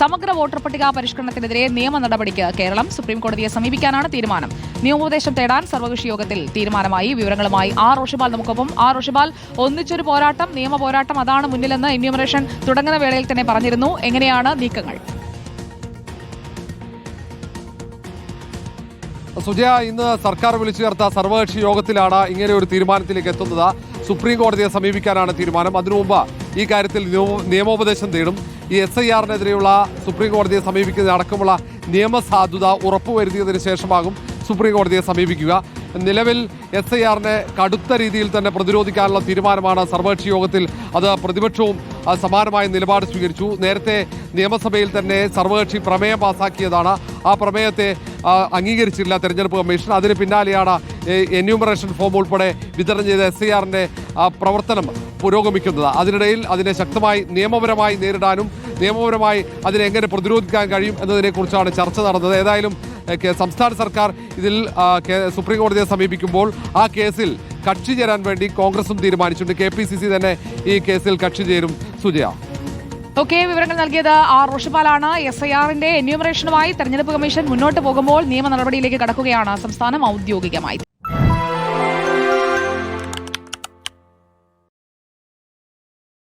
സമഗ്ര വോട്ടർ പട്ടിക പരിഷ്കരണത്തിനെതിരെ നിയമ നടപടിക്ക് കേരളം സുപ്രീംകോടതിയെ സമീപിക്കാനാണ് തീരുമാനം. നിയമോപദേശം തേടാൻ സർവകക്ഷി യോഗത്തിൽ തീരുമാനമായി. വിവരങ്ങളുമായി ആർ. റോഷിബാൽ നമുക്കൊപ്പം. ആർ. റോഷിബാൽ ഒന്നിച്ചൊരു പോരാട്ടം നിയമ പോരാട്ടം അതാണ് മുന്നിലെന്ന് ഇന്യൂമറേഷൻ തുടങ്ങുന്ന വേളയിൽ തന്നെ പറഞ്ഞിരുന്നു. എങ്ങനെയാണ് നീക്കങ്ങൾ? സുജയ ഇന്ന് സർക്കാർ വിളിച്ചു ചേർത്ത സർവകക്ഷി യോഗത്തിലാണ് ഇങ്ങനെ ഒരു തീരുമാനത്തിലേക്ക് എത്തുന്നത്. സുപ്രീം കോടതിയെ സമീപിക്കാനാണ് തീരുമാനം. അതിനു മുമ്പ് ഈ കാര്യത്തിൽ നിയമോപദേശം തേടും. ഈ എസ് ഐ ആറിനെതിരെയുള്ള സുപ്രീം കോടതിയെ സമീപിക്കുന്നതിനടക്കമുള്ള നിയമസാധുത ഉറപ്പുവരുത്തിയതിനു ശേഷമാകും സുപ്രീം കോടതിയെ സമീപിക്കുക. നിലവിൽ എസ് ഐ ആറിനെ കടുത്ത രീതിയിൽ തന്നെ പ്രതിരോധിക്കാനുള്ള തീരുമാനമാണ് സർവകക്ഷി യോഗത്തിൽ അത് പ്രതിപക്ഷവും സമാനമായ നിലപാട് സ്വീകരിച്ചു. നേരത്തെ നിയമസഭയിൽ തന്നെ സർവകക്ഷി പ്രമേയം പാസാക്കിയതാണ്. ആ പ്രമേയത്തെ അംഗീകരിച്ചില്ല തെരഞ്ഞെടുപ്പ് കമ്മീഷൻ. അതിന് പിന്നാലെയാണ് എന്യൂമറേഷൻ ഫോം ഉൾപ്പെടെ വിതരണം ചെയ്ത എസ് ഐ ആറിന്റെ പ്രവർത്തനം പുരോഗമിക്കുന്നത്. അതിനിടയിൽ അതിനെ ശക്തമായി നിയമപരമായി നേരിടാനും നിയമപരമായി അതിനെ എങ്ങനെ പ്രതിരോധിക്കാൻ കഴിയും എന്നതിനെക്കുറിച്ചാണ് ചർച്ച നടന്നത്. ഏതായാലും സംസ്ഥാന സർക്കാർ ഇതിൽ സുപ്രീം കോടതിയെ സമീപിക്കുമ്പോൾ ആ കേസിൽ കക്ഷി ചേരാൻ വേണ്ടി കോൺഗ്രസും തീരുമാനിച്ചിട്ടുണ്ട്. കെ തന്നെ ഈ കേസിൽ കക്ഷി ചേരും. സുജയ. ഓക്കെ വിവരങ്ങൾ നൽകിയത് ആർ റോഷിപ്പാലാണ് എസ് ഐ ആറിന്റെ എന്യൂമറേഷനുമായി തെരഞ്ഞെടുപ്പ് കമ്മീഷൻ മുന്നോട്ട് പോകുമ്പോൾ നിയമ നടപടിയിലേക്ക് കടക്കുകയാണ് സംസ്ഥാനം ഔദ്യോഗികമായി